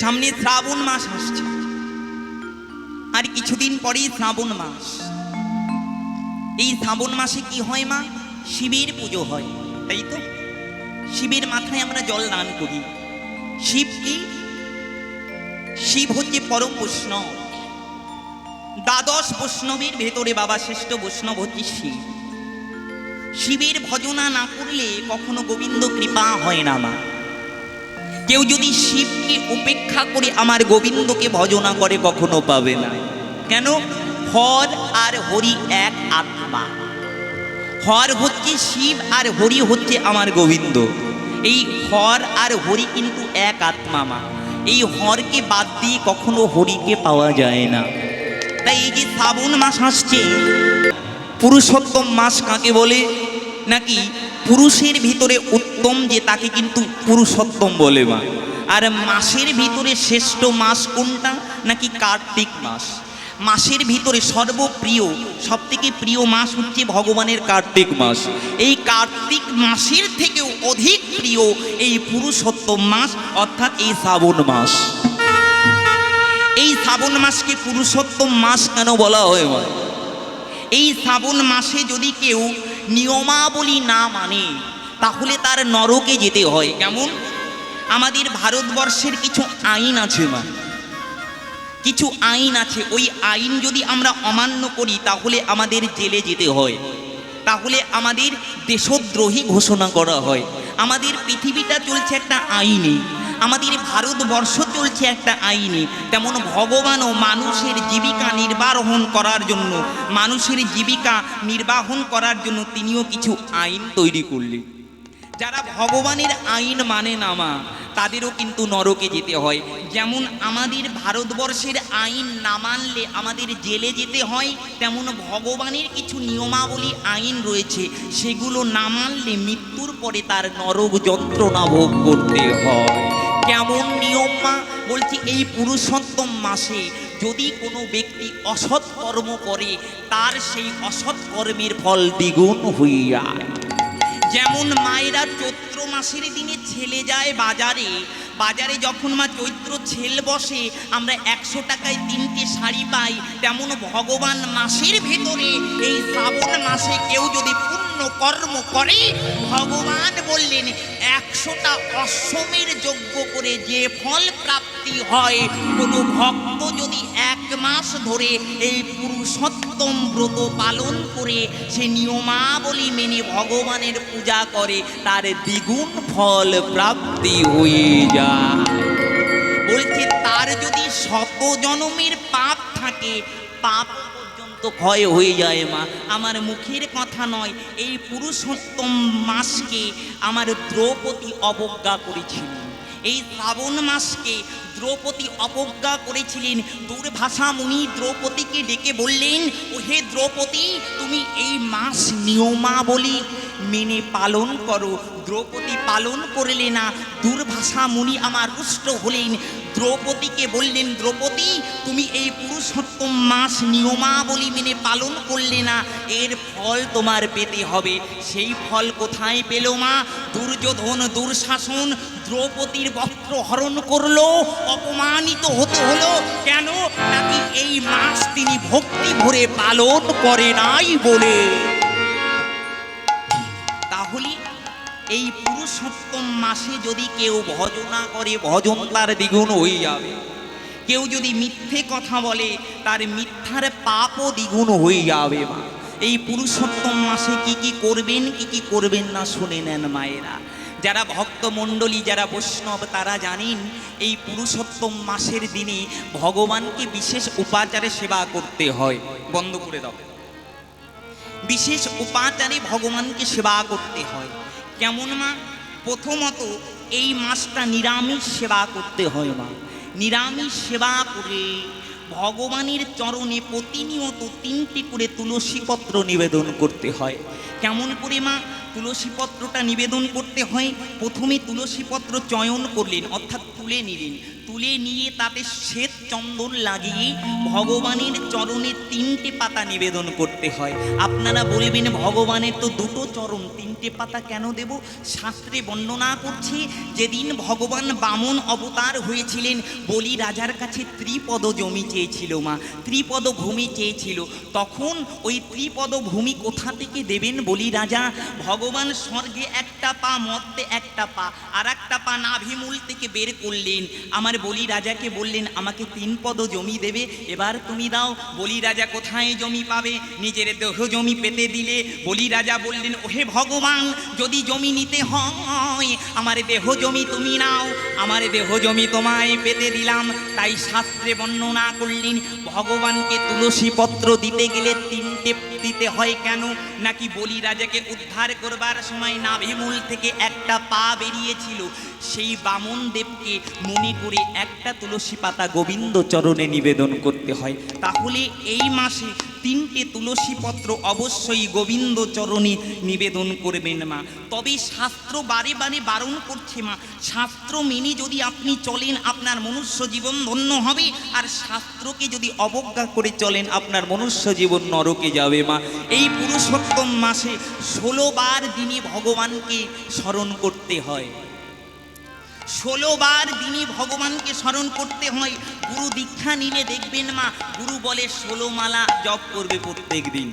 সামনে শ্রাবণ মাস আসছে। আর কিছুদিন পরেই শ্রাবণ মাস। এই শ্রাবণ মাসে কি হয় মা? শিবের পুজো হয়, তাই তো? শিবের মাথায় আমরা জল দান করি। শিব কি? শিব হচ্ছে পরম বৈষ্ণব। দ্বাদশ বৈষ্ণবের ভেতরে বাবা শ্রেষ্ঠ বৈষ্ণব হচ্ছে শিব। শিবের ভজনা না করলে কখনো গোবিন্দ কৃপা হয় না মা। কেউ যদি শিবকে উপেক্ষা করে আমার গোবিন্দকে ভজনা করে কখনো পাবে না। কেন? হর আর হরি এক আত্মা। হর হচ্ছে শিব আর হরি হচ্ছে আমার গোবিন্দ। এই হর আর হরি কিন্তু এক আত্মা মা। এই হরকে বাদ দিয়ে কখনো হরিকে পাওয়া যায় না। তাই এই যে শ্রাবণ মাস আসছে, পুরুষোত্তম মাস কাকে বলে? নাকি পুরুষের ভিতরে উত্তম যে তাকে কিন্তু পুরুষোত্তম বলে মা। আর মাসের ভিতরে শ্রেষ্ঠ মাস কোনটা? নাকি কার্তিক মাস? মাসের ভিতরে সর্বপ্রিয় সব থেকে প্রিয় মাস হচ্ছে ভগবানের কার্তিক মাস। এই কার্তিক মাসের থেকেও অধিক প্রিয় এই পুরুষোত্তম মাস, অর্থাৎ এই শ্রাবণ মাস। এই শ্রাবণ মাসকে পুরুষোত্তম মাস কেন বলা হয় এই শ্রাবণ মাসে যদি কেউ নিয়মাবলী না মানে তাহলে তার নরকে যেতে হয়। কেমন? আমাদের ভারতবর্ষের কিছু আইন আছে মা। কিছু আইন আছে, ওই আইন যদি আমরা অমান্য করি, তাহলে আমাদের জেলে যেতে হয়। তাহলে আমাদের দেশদ্রোহী ঘোষণা করা হয়। আমাদের পৃথিবীটা চলছে একটা আইনে। আমাদের ভারতবর্ষ চলছে একটা আইনে। তেমন ভগবানও মানুষের জীবিকা নির্বাহন করার জন্য, মানুষের জীবিকা নির্বাহন করার জন্য তিনিও কিছু আইন তৈরি করলেন। যারা ভগবানের আইন মানে না মা, তাদেরও কিন্তু নরকে যেতে হয়। যেমন আমাদের ভারতবর্ষের আইন না মানলে আমাদের জেলে যেতে হয়, তেমন ভগবানের কিছু নিয়মাবলী আইন রয়েছে, সেগুলো না মানলে মৃত্যুর পরে তার নরক যন্ত্রণা ভোগ করতে হয়। কেমন নিয়ম মা? বলছি, এই পুরুষোত্তম মাসে যদি কোনো ব্যক্তি অসৎ কর্ম করে, তার সেই অসৎ কর্মের ফল দ্বিগুণ যায়। যেমন মায়েরা চৈত্র মাসের দিনে ছেলে যায় বাজারে বাজারে যখন মা চৈত্র ছেল বসে, আমরা একশো টাকায় তিনটে শাড়ি পাই, তেমন ভগবান মাসের ভেতরে এই শ্রাবণ মাসে কেউ যদি পুণ্য কর্ম করে, ভগবান বললেন, একশোটা অশ্বমের যজ্ঞ করে যে ফল প্রাপ্তি হয়, কোনো ভক্ত যদি এক মাস ধরে এই পুরুষোত্তম ব্রত পালন করে, সে নিয়মাবলী মেনে ভগবানের পূজা করে, তার দ্বিগুণ ফল প্রাপ্তি হয়ে যায়। বলছে, তার যদি শত জনমের পাপ থাকে, পাপ পর্যন্ত ক্ষয় হয়ে যায় মা। আমার মুখের কথা নয়, এই পুরুষোত্তম মাসকে আমার দ্রৌপদী অবজ্ঞা করেছিলেন। এই শ্রাবণ মাসকে দ্রৌপদী অবজ্ঞা করেছিলেন। দুর্ভাষা মুনি দ্রৌপদীকে ডেকে বললেন ও হে দ্রৌপদী, তুমি এই মাস নিয়মাবলী মেনে পালন করো। দ্রৌপদী পালন করলে না? দুর্ভাষা মুনি আমার রুষ্ট হলেন। দ্রৌপদীকে বললেন, দ্রৌপদী, তুমি এই পুরুষোত্তম মাস নিয়মাবলী মেনে পালন করলে না? এর ফল তোমার পেতে হবে। সেই ফল কোথায় পেল মা? দুর্যোধন, দুঃশাসন, দ্রৌপদীর বস্ত্র হরণ করল, অপমানিত হতে হলো। কেন? নাকি এই মাস তিনি ভক্তি ভরে পালন করে নাই বলে? মাসে যদি কেউ ভজনা করে, ভজন তার দ্বিগুণ হয়ে যাবে। কেউ যদি মিথ্যে কথা বলে, তার মিথ্যার পাপও দ্বিগুণ হয়ে যাবে মা। এই পুরুষোত্তম মাসে কি কি করবেন, কি কি করবেন না শুনে নেন মায়েরা। যারা ভক্তমণ্ডলী যারা বৈষ্ণব, তারা জানেন, এই পুরুষোত্তম মাসের দিনে ভগবানকে বিশেষ উপাচারে সেবা করতে হয়। বন্ধ করে দাও। বিশেষ উপাচারে ভগবানকে সেবা করতে হয়। কেমন মা? প্রথমত এই মাসটা নিরামিষ সেবা করতে হয় মা। নিরামিষ সেবা করে ভগবানের চরণে প্রতিনিয়ত তিনটি করে তুলসীপত্র নিবেদন করতে হয়। কেমন করে মা? তুলসীপত্রটা নিবেদন করতে হয়। প্রথমে তুলসীপত্র চয়ন করলেন, অর্থাৎ তুলে নিলেন। তুলে নিয়ে তাতে শ্বেত চন্দন লাগিয়ে ভগবানের চরণে তিনটে পাতা নিবেদন করতে হয়। আপনারা বলবেন, ভগবানের তো দুটো চরণ, তিনটে পাতা কেন দেব? শাস্ত্রে বর্ণনা করছে, যেদিন ভগবান বামন অবতার হয়েছিলেন, বলি রাজার কাছে ত্রিপদ জমি চেয়েছিল মা, ত্রিপদ ভূমি চেয়েছিল। তখন ওই ত্রিপদ ভূমি কোথা থেকে দেবেন বলি রাজা? ভগবান স্বর্গে একটা পা মধ্যে একটা পা আর একটা পা নাভিমূল থেকে বের করলেন। আমার বলি রাজাকে বললেন, আমাকে তিন পদ জমি দেবে, এবার তুমি দাও। বলি রাজা, কোথায় জমি পাবে? নিজের দেহ জমি পেতে দিলে। বলি রাজা বললেন, ওহে ভগবান, যদি জমি নিতে হয়, আমার দেহ জমি তুমি নাও। আমার দেহ জমি তোমায় পেতে দিলাম। তাই শাস্ত্রে বর্ণনা করলেন, ভগবানকে তুলসী পত্র দিতে গেলে তিনটে দিতে হয় কেন? নাকি বলি রাজাকে উদ্ধার করবার সময় নাভিমূল থেকে একটা পা বেরিয়েছিল। সেই বামন দেবকে মনে করে একটা তুলসী পাতা গোবিন্দ চরণে নিবেদন করতে হয়, তাহলে এই মাসে তিনটে তুলসী পত্র অবশ্যই গোবিন্দ চরণে নিবেদন করবেন মা। তবে শাস্ত্র বারে বারে বারণ করছে মা, শাস্ত্র মেনে যদি আপনি চলেন, আপনার মনুষ্য জীবন ধন্য হবে, আর শাস্ত্রকে যদি অবজ্ঞা করে চলেন, আপনার মনুষ্য জীবন নরকে যাবে মা। এই পুরুষোত্তম মাসে ষোলো বার দিনে ভগবানকে স্মরণ করতে হয়। ষোলো দিনে ভগবানকে স্মরণ করতে হয়। গুরু দীক্ষা নিলে দেখবেন মা, গুরু বলে ষোলো মালা জপ করবে প্রত্যেক দিন।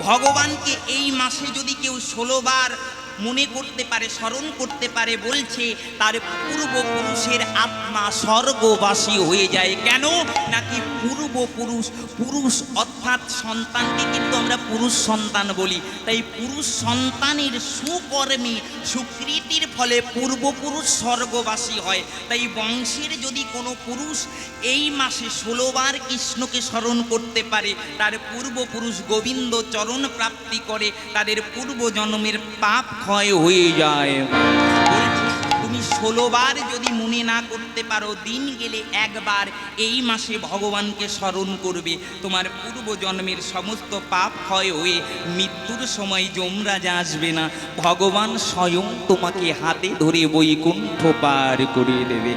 ভগবানকে এই মাসে যদি কেউ ষোলো বার মনে করতে পারে, স্মরণ করতে পারে, বলছে, তার পূর্বপুরুষের আত্মা স্বর্গবাসী হয়ে যায়। কেন? নাকি পূর্বপুরুষ, পুরুষ অর্থাৎ সন্তানকে কিন্তু আমরা পুরুষ সন্তান বলি। তাই পুরুষ সন্তানের সুকর্মে, সুকৃতির ফলে পূর্বপুরুষ স্বর্গবাসী হয়। তাই বংশের যদি কোনো পুরুষ এই মাসে ষোলোবার কৃষ্ণকে স্মরণ করতে পারে, তার পূর্বপুরুষ গোবিন্দ চরণ প্রাপ্তি করে, তাদের পূর্বজন্মের পাপ ক্ষয় হয়ে যায়। তুমি ষোলোবার যদি মনে না করতে পারো, দিন গেলে একবার এই মাসে ভগবানকে স্মরণ করবে। তোমার পূর্বজন্মের সমস্ত পাপ ক্ষয় হয়ে মৃত্যুর সময় যমরাজা আসবে না। ভগবান স্বয়ং তোমাকে হাতে ধরে বৈকুণ্ঠ পার করিয়ে দেবে।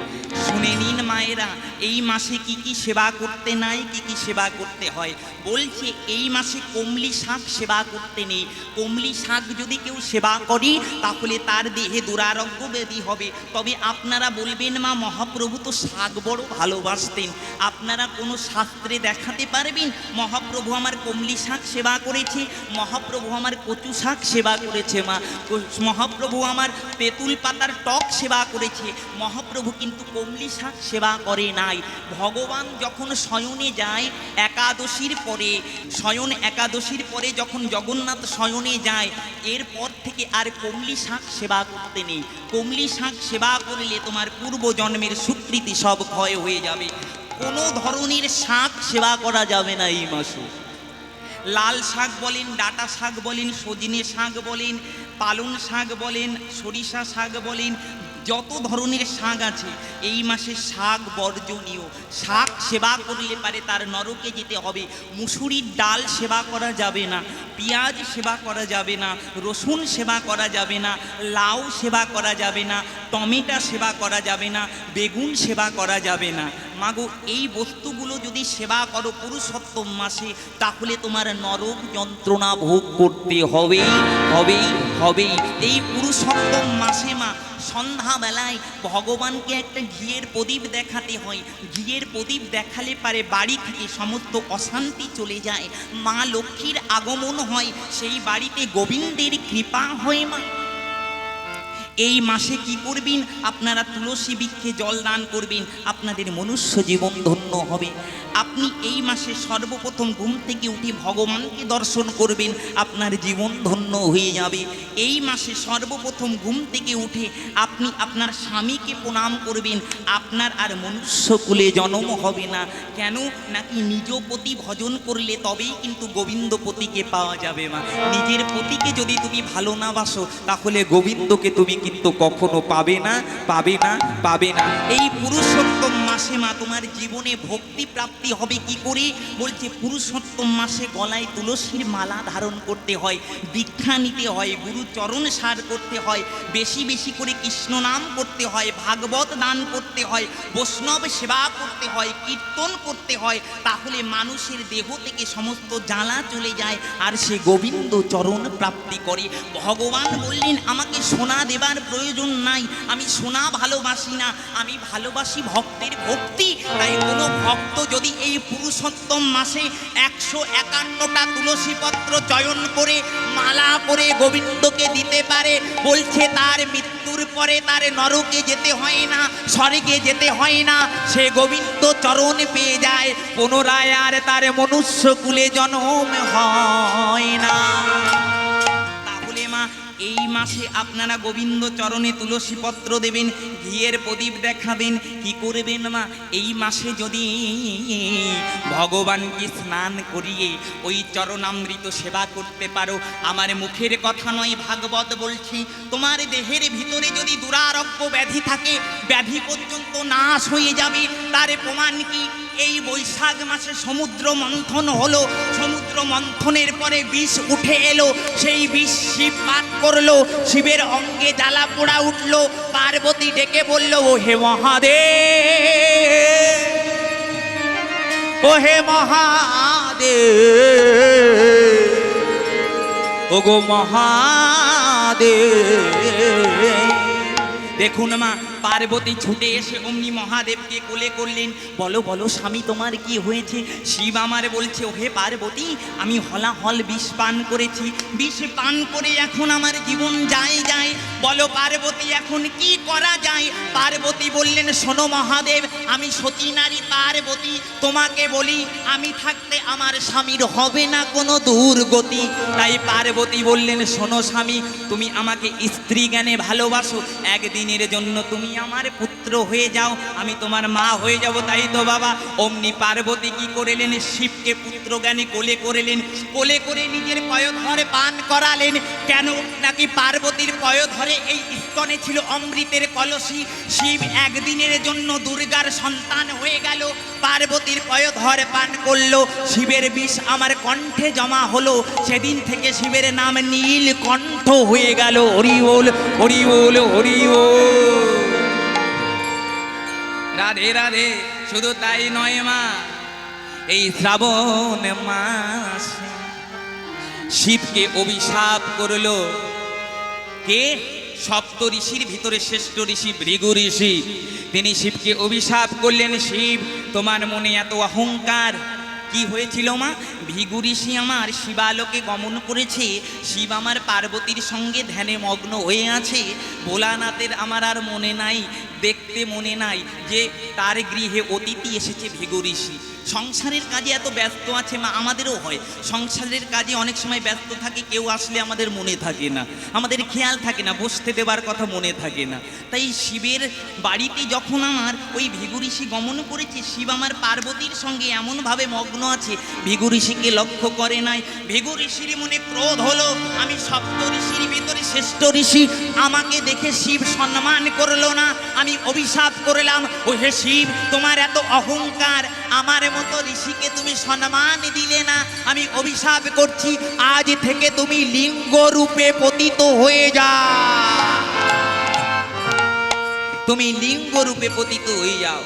শুনে নিন মায়েরা, এই মাসে কি কি সেবা করতে নাই, কি কি সেবা করতে হয়? বলছে, এই মাসে কমলি শাক সেবা করতে নেই। কমলি শাক যদি কেউ সেবা করে, তাহলে তার দেহে দুরারোগ্য ব্যাধি হবে। তবে আপনারা বলবেন, মা, মহাপ্রভু তো শাক বড় ভালোবাসতেন। আপনারা কোনো শাস্ত্রে দেখাতে পারবেন? মহাপ্রভু আমার কমলি শাক সেবা করেছে, মহাপ্রভু আমার কচু শাক সেবা করেছে, মা। মহাপ্রভু আমার তেঁতুল পাতার টক সেবা করেছে। মহাপ্রভু কিন্তু কমলি শাক সেবা করে নাই। ভগবান যখন শয়নে যায় একাদশীর পরে, শয়ন একাদশীর পরে যখন জগন্নাথ শয়নে যায়, এরপর থেকে আর কমলি শাক সেবা করতে নেই। কমলি শাক সেবা করলে তোমার পূর্বজন্মের স্বীকৃতি সব ক্ষয় হয়ে যাবে। কোনো ধরনের শাক সেবা করা যাবে না এই মাসে। লাল শাক বলেন, ডাটা শাক বলেন, সজনে শাক বলেন, পালং শাক বলেন, সরিষা শাক বলেন যত ধরনের শাক আছে, এই মাসে শাক বর্জনীয়। শাক সেবা করলে পারে তার নরকে যেতে হবে। মুসুরির ডাল সেবা করা যাবে না, পেঁয়াজ সেবা করা যাবে না, রসুন সেবা করা যাবে না, লাউ সেবা করা যাবে না, টমেটো সেবা করা যাবে না, বেগুন সেবা করা যাবে না। মাগো, এই বস্তুগুলো যদি সেবা করো পুরুষোত্তম মাসে, তাহলে তোমার নরক যন্ত্রণা ভোগ করতে হবেই হবেই হবেই। এই পুরুষোত্তম মাসে মা সন্ধ্যাবেলায় ভগবানকে একটা ঘিয়ের প্রদীপ দেখাতে হয়। ঘিয়ের প্রদীপ দেখালে পারে বাড়ি থেকে সমস্ত অশান্তি চলে যায়। মা লক্ষ্মীর আগমন হয়। সেই বাড়িতে গোবিন্দের কৃপা হয় মা। এই মাসে কি করবেন? আপনারা তুলসী বৃক্ষে জল দান করবেন, আপনাদের মনুষ্য জীবন ধন্য হবে। আপনি এই মাসে সর্বপ্রথম ঘুম থেকে উঠে ভগবানকে দর্শন করবেন, আপনার জীবন ধন্য হয়ে যাবে। এই মাসে সর্বপ্রথম ঘুম থেকে উঠে আপনি আপনার স্বামীকে প্রণাম করবেন, আপনার আর মনুষ্যকুলে জন্ম হবে না। কেন? নাকি নিজ পতি ভজন করলে তবেই কিন্তু গোবিন্দ পতিকে পাওয়া যাবে মা। নিজের পতিকে যদি তুমি ভালো না বাসো, তাহলে গোবিন্দকে তুমি কিন্তু কখনো পাবে না পাবে না পাবে না। এই পুরুষোত্তম মাসে মা তোমার জীবনে ভক্তি প্রাপ্তি হবে কি করে? বলছে, পুরুষোত্তম মাসে গলায় তুলসীর মালা ধারণ করতে হয়, দীক্ষা নিতে হয়, গুরুচরণ সার করতে হয়, বেশি বেশি করে কৃষ্ণ নাম করতে হয়, ভাগবত দান করতে হয়, বৈষ্ণব সেবা করতে হয়, কীর্তন করতে হয়, তাহলে মানুষের দেহ থেকে সমস্ত জ্বালা চলে যায়, আর সে গোবিন্দ চরণ প্রাপ্তি করে। ভগবান বললেন, আমাকে সোনা দেবার প্রয়োজন নাই। আমি সোনা ভালোবাসি না, আমি ভালোবাসি ভক্তের ভক্তি। তাই কোনো ভক্ত যদি এই পুরুষোত্তম মাসে একশো একান্নটা তুলসী পত্র চয়ন করে মালা করে গোবিন্দকে দিতে পারে, বলছে তার মৃত্যুর পরে তার নরকে যেতে হয় না, স্বর্গে যেতে হয় না, সে গোবিন্দ চরণ পেয়ে যায়, পুনরায় আর তার মনুষ্য কুলে জন্ম হয় না। তাহলে মা, এই মাসে আপনারা গোবিন্দ চরণে তুলসী পত্র দেবেন, ঘিয়ের প্রদীপ দেখাবেন। কি করবেন মা? এই মাসে যদি ভগবানকে স্নান করিয়ে ওই চরণামৃত সেবা করতে পারো, আমার মুখের কথা নয়, ভাগবত বলছি, তোমার দেহের ভিতরে যদি দুরারোগ্য ব্যাধি থাকে, ব্যাধি পর্যন্ত নাশ হয়ে যাবে। তার প্রমাণ কি? এই বৈশাখ মাসে সমুদ্র মন্থন হলো, সমুদ্র মন্থনের পরে বিষ উঠে এলো, সেই বিষ শিব পান করল শিবের অঙ্গে জ্বালা পোড়া উঠল। পার্বতী ডেকে বলল ও হে মহাদেব ও হে মহাদেব ও গো মহাদেব, দেখুন মা পার্বতী ছুটে এসে অমনি মহাদেবকে কোলে করলেন। বলো বলো, স্বামী, তোমার কি হয়েছে? শিব আমার বলছে, ওহে পার্বতী, আমি হলাহল বিষ পান করেছি। বিষ পান করে এখন আমার জীবন যায় যায়। বলো, পার্বতী, এখন কি করা যায়? পার্বতী বললেন, শোনো মহাদেব, আমি সতী নারী, পার্বতী। তোমাকে বলি, আমি থাকতে আমার স্বামীর হবে না কোনো দুর্গতি। তাই পার্বতী বললেন, শোনো স্বামী, তুমি আমাকে স্ত্রী জ্ঞানে ভালোবাসো। একদিনের জন্য তুমি আমার পুত্র হয়ে যাও, আমি তোমার মা হয়ে যাব, তাই তো বাবা? অমনি পার্বতী কি করেলেন? শিবকে পুত্র জ্ঞানে কোলে করিলেন, কোলে করে নিজের পয়ধরে পান করালেন। কেন নাকি পার্বতীর পয়ধরে এই স্তনে ছিল অমৃতের কলসি? শিব একদিনের জন্য দুর্গার সন্তান হয়ে গেল, পার্বতীর পয়ধর পান করল। শিবের বিষ আমার কণ্ঠে জমা হলো, সেদিন থেকে শিবের নাম নীল কণ্ঠ হয়ে গেল। হরি বল হরি বল হরি বল। রাধে রাধে, শুধু তাই নয় মা। এই শ্রাবণ মাস শিবকে অভিশাপ করল। কে? সপ্ত ঋষির ভিতরে শ্রেষ্ঠ ঋষি, ভৃগু ঋষি। তিনি শিবকে অভিশাপ করলেন, শিব, তোমার মনে এত অহংকার কি হয়েছিল মা? ভিগু ঋষি আমার শিবালোকে গমন করেছে। শিব আমার পার্বতীর সঙ্গে ধ্যানে মগ্ন হয়ে আছে। ভোলানাথের আমার আর মনে নাই, দেখতে মনে নাই যে তার গৃহে অতিথি এসেছে ভিগু ঋষি। সংসারের কাজে এত ব্যস্ত আছে মা, আমাদেরও হয়। সংসারের কাজে অনেক সময় ব্যস্ত থাকে, কেউ আসলে আমাদের মনে থাকে না। আমাদের খেয়াল থাকে না, বসতে দেবার কথা মনে থাকে না। তাই শিবের বাড়িতে যখন আমার ওই ভিগু ঋষি গমন করেছে, শিব আমার পার্বতীর সঙ্গে এমনভাবে মগ্ন আছে, ভিগু ঋষিকে লক্ষ্য করে নাই। ভিগু ঋষির মনে ক্রোধ হলো, আমি সপ্ত ঋষির ভিতরে শ্রেষ্ঠ ঋষি, আমাকে দেখে শিব সম্মান করল না। আমি অভিশাপ করলাম ও হে শিব, তোমার এত অহংকার, আমার মতো ঋষিকে তুমি সম্মান দিলে না, আমি অভিশাপ করছি, আজ থেকে তুমি লিঙ্গ রূপে পতিত হয়ে যা। তুমি লিঙ্গ রূপে পতিত হয়ে যাও।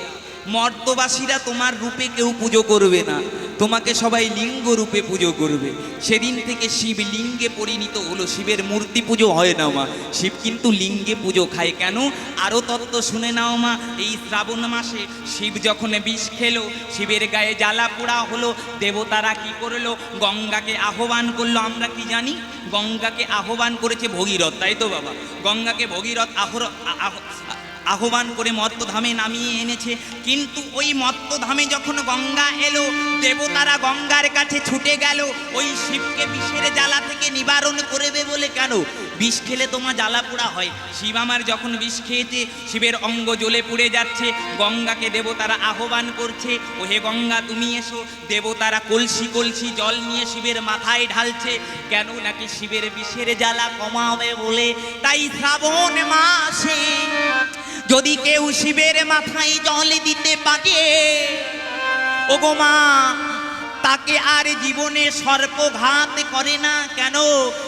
মর্দবাসীরা তোমার রূপে কেউ পুজো করবে না। তোমাকে সবাই লিঙ্গ রূপে পুজো করবে। সেদিন থেকে শিব লিঙ্গে পরিণত হলো। শিবের মূর্তি পুজো হয় না মা। শিব কিন্তু লিঙ্গে পুজো খায় কেন? আরও তত্ত্ব শুনে নাও মা। এই শ্রাবণ মাসে শিব যখন বিষ খেলো, শিবের গায়ে জ্বালা পোড়া হলো, দেবতারা কি করল? গঙ্গাকে আহ্বান করল। আমরা কি জানি? গঙ্গাকে আহ্বান করেছে ভগীরথ। তাই তো বাবা? গঙ্গাকে ভগীরথ আহর আহ- আহ্বান করে মত্তধামে নামিয়ে এনেছে। কিন্তু ওই মত্তধামে যখন গঙ্গা এলো, দেবতারা গঙ্গার কাছে ছুটে গেল। ওই শিবকে বিষের জ্বালা থেকে নিবারণ করবে বলে কেন? বিষ খেলে তোমার জ্বালা পোড়া হয়। শিব আমার যখন বিষ খেয়েছে, শিবের অঙ্গ জ্বলে পুড়ে যাচ্ছে। গঙ্গাকে দেবতারা আহ্বান করছে ও হে গঙ্গা, তুমি এসো। দেবতারা কলসি কলসি জল নিয়ে শিবের মাথায় ঢালছে। কেন নাকি শিবের বিষের জ্বালা কমাবে বলে? তাই শ্রাবণ মাসে যদি কেউ শিবের মাথায় জল দিতে পারে ওগোমা মা, তাকে আর জীবনে সর্পঘাত করে না কেন?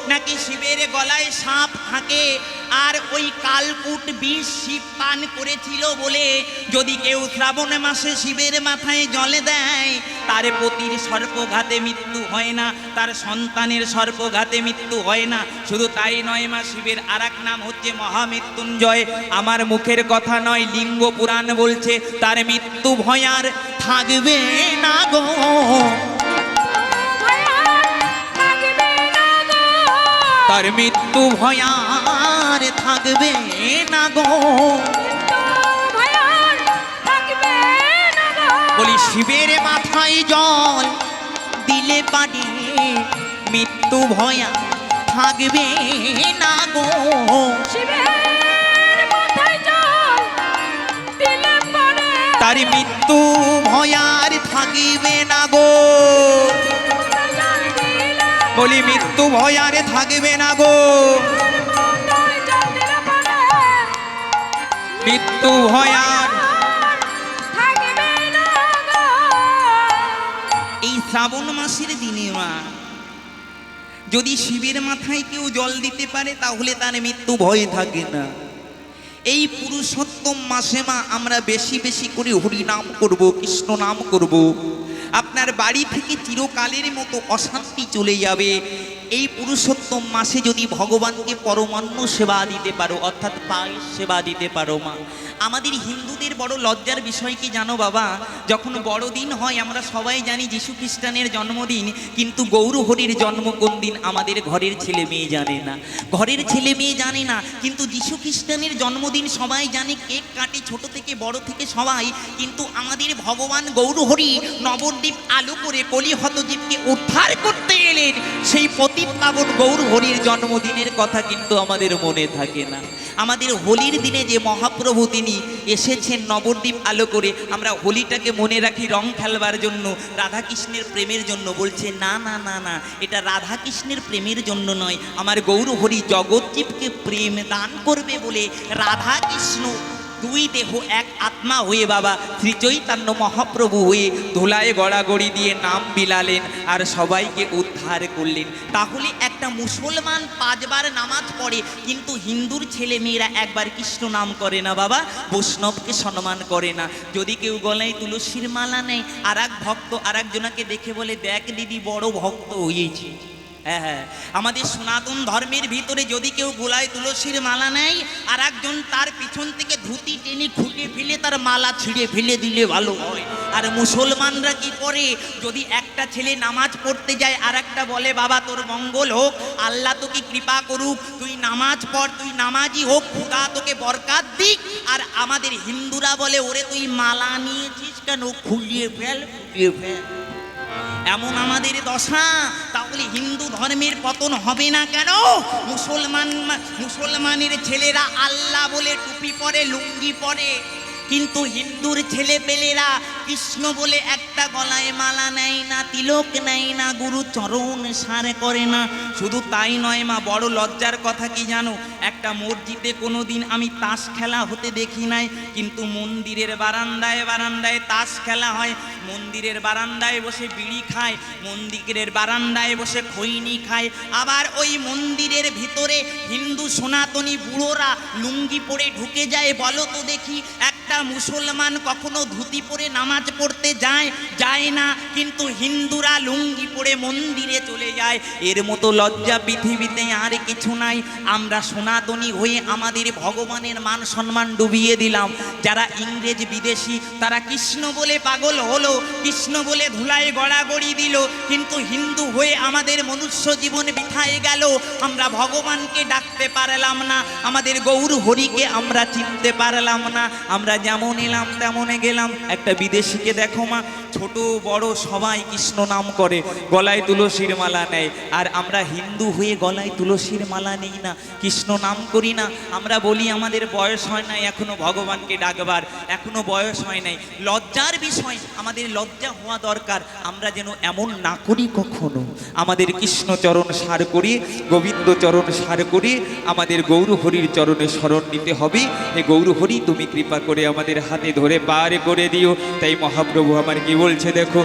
নাকি শিবের গলায় সাপ থাকে? আর ওই কালকুট বিষ শিব পান করেছিল বলে যদি কেউ শ্রাবণ মাসে শিবের মাথায় জলে দেয় তার পতির সর্পঘাতে মৃত্যু হয় না তার সন্তানের সর্পঘাতে মৃত্যু হয় না। শুধু তাই নয় মা শিবের আর নাম হচ্ছে মহামৃত্যুঞ্জয়। আমার মুখের কথা নয় লিঙ্গ পুরাণ বলছে তার মৃত্যু ভয়ার থাকবে না গো। তার মৃত্যু ভয়ার থাকবে না গো। বলি, শিবের মাথায় জল দিলে পারে মৃত্যু ভয়া থাকবে না গো। তার মৃত্যু ভয়ার থাকিবে না গো। বলি, মৃত্যু ভয়ারে থাকবে না গো। মৃত্যু এই শ্রাবণ মাসের দিনে মা, যদি শিবের মাথায় কেউ জল দিতে পারে, তাহলে তার মৃত্যু ভয় থাকে না। এই পুরুষোত্তম মাসে মা, আমরা বেশি বেশি করে হরি নাম করব, কৃষ্ণ নাম করব। আপনার বাড়ি থেকে চিরকালের মতো অশান্তি চলে যাবে। এই পুরুষোত্তম মাসে যদি ভগবানকে পরমান্ন সেবা দিতে পারো, অর্থাৎ পায়ের সেবা দিতে পারো মা। আমাদের হিন্দুদের বড় লজ্জার বিষয় কি জানো বাবা? যখন বড়দিন হয়, আমরা সবাই জানি যিশু খ্রিস্টানের জন্মদিন, কিন্তু গৌর হরির জন্ম কোন দিন আমাদের ঘরের ছেলে মেয়ে জানে না। ঘরের ছেলে মেয়ে জানে না, কিন্তু যিশু খ্রিস্টানের জন্মদিন সবাই জানে কেক কাটে ছোট থেকে বড় থেকে সবাই, কিন্তু আমাদের ভগবান গৌরহরি নবদ্বীপ আলো করে কলিহত জীবকে উদ্ধার করতে এলেন। সেই পতিত পাবন গৌর হরির জন্মদিনের কথা কিন্তু আমাদের মনে থাকে না। আমাদের হোলির দিনে যে মহাপ্রভু তিনি এসেছেন নবদ্বীপ আলো করে, আমরা হোলিটাকে মনে রাখি রং খেলবার জন্য, রাধাকৃষ্ণের প্রেমের জন্য বলছে, না না না না, এটা রাধাকৃষ্ণের প্রেমের জন্য নয়, আমার গৌর হরি জগৎজীবকে প্রেম দান করবে বলে রাধাকৃষ্ণ দুই দেহ এক আত্মা হয়ে বাবা শ্রী চৈতন্য মহাপ্রভু হয়ে ধুলায় গড়াগড়ি দিয়ে নাম বিলালেন আর সবাইকে উদ্ধার করলেন। তাহলে একটা মুসলমান পাঁচবার নামাজ পড়ে, কিন্তু হিন্দুর ছেলে মেয়েরা একবার কৃষ্ণ নাম করে না বাবা, বৈষ্ণবকে সম্মান করে না। যদি কেউ গলায় তুলসীর মালা নেয় আর এক ভক্ত আর একজনাকে দেখে বলে, দেখ দিদি, বড় ভক্ত হয়েছে। হ্যাঁ হ্যাঁ। আমাদের সনাতন ধর্মের ভিতরে যদি কেউ গোলায় তুলসীর মালা নেয় আর একজন তার পিছন থেকে ধুতি টেনে খুঁটে ফেলে তার মালা ছিঁড়ে ফেলে দিলে ভালো হয়। আর মুসলমানরা কি করে? যদি একটা ছেলে নামাজ পড়তে যায় আর একটা বলে, বাবা, তোর মঙ্গল হোক, আল্লাহ তোকে কৃপা করুক, তুই নামাজ পড়, তুই নামাজই হোক, খোদা তোকে বরকাত দিক। আর আমাদের হিন্দুরা বলে, ওরে, তুই মালা নিয়েছিস কেন? খুলিয়ে ফেল খুলিয়ে ফেল। এমন আমাদের দশা, তাহলে হিন্দু ধর্মের পতন হবে না কেন? মুসলমান মুসলমানের ছেলেরা আল্লাহ বলে টুপি পরে, লুঙ্গি পরে। কিন্তু হিন্দুর ছেলে পেলেরা কৃষ্ণ বলে একটা গলায় মালা নেয় না, তিলক নেয় না, গুরু চরণ সার করে না। শুধু তাই নয় মা, বড় লজ্জার কথা কি জানো? একটা মসজিদে কোনো দিন আমি তাস খেলা হতে দেখি নাই, কিন্তু মন্দিরের বারান্দায় বারান্দায় তাস খেলা হয়। মন্দিরের বারান্দায় বসে বিড়ি খায়, মন্দিরের বারান্দায় বসে খৈনি খায়। আবার ওই মন্দিরের ভিতরে হিন্দু সনাতনী বুড়োরা লুঙ্গি পরে ঢুকে যায়, বলো তো দেখি মুসলমান কখনো ধুতি পরে নামাজ পড়তে যায় যায় না, কিন্তু হিন্দুরা লুঙ্গি পরে মন্দিরে চলে যায়। এর মতো লজ্জা পৃথিবীতে আর কিছু নাই। আমরা সনাতনী হয়ে আমাদের ভগবানের মান সম্মান ডুবিয়ে দিলাম। যারা ইংরেজ বিদেশি, তারা কৃষ্ণ বলে পাগল হলো, কৃষ্ণ বলে ধুলায় গড়াগড়ি দিল, কিন্তু হিন্দু হয়ে আমাদের মনুষ্য জীবন বিথায় গেল। আমরা ভগবানকে ডাকতে পারলাম না, আমাদের গৌর হরিকে আমরা চিনতে পারলাম না। আমরা যেমন এলাম, তেমনে গেলাম। একটা বিদেশিকে দেখো মা, ছোট, বড়, সবাই কৃষ্ণ নাম করে, গলায় তুলসীর মালা নেয়। আর আমরা হিন্দু হয়ে গলায় তুলসীর মালা নেই না, কৃষ্ণ নাম করি না। আমরা বলি, আমাদের বয়স হয় নাই, এখনও ভগবানকে ডাকবার, এখনও বয়স হয় নাই। লজ্জার বিষয়, আমাদের লজ্জা হওয়া দরকার। আমরা যেন এমন না করি কখনো। আমাদের কৃষ্ণচরণ সার করি, গোবিন্দ চরণ সার করি, আমাদের গৌর হরির চরণে স্মরণ নিতে হবে। হে গৌর হরি তুমি কৃপা করে আমাদের হাতে ধরে পার করে দিও। তাই মহাপ্রভু আমার কি বলছে দেখো?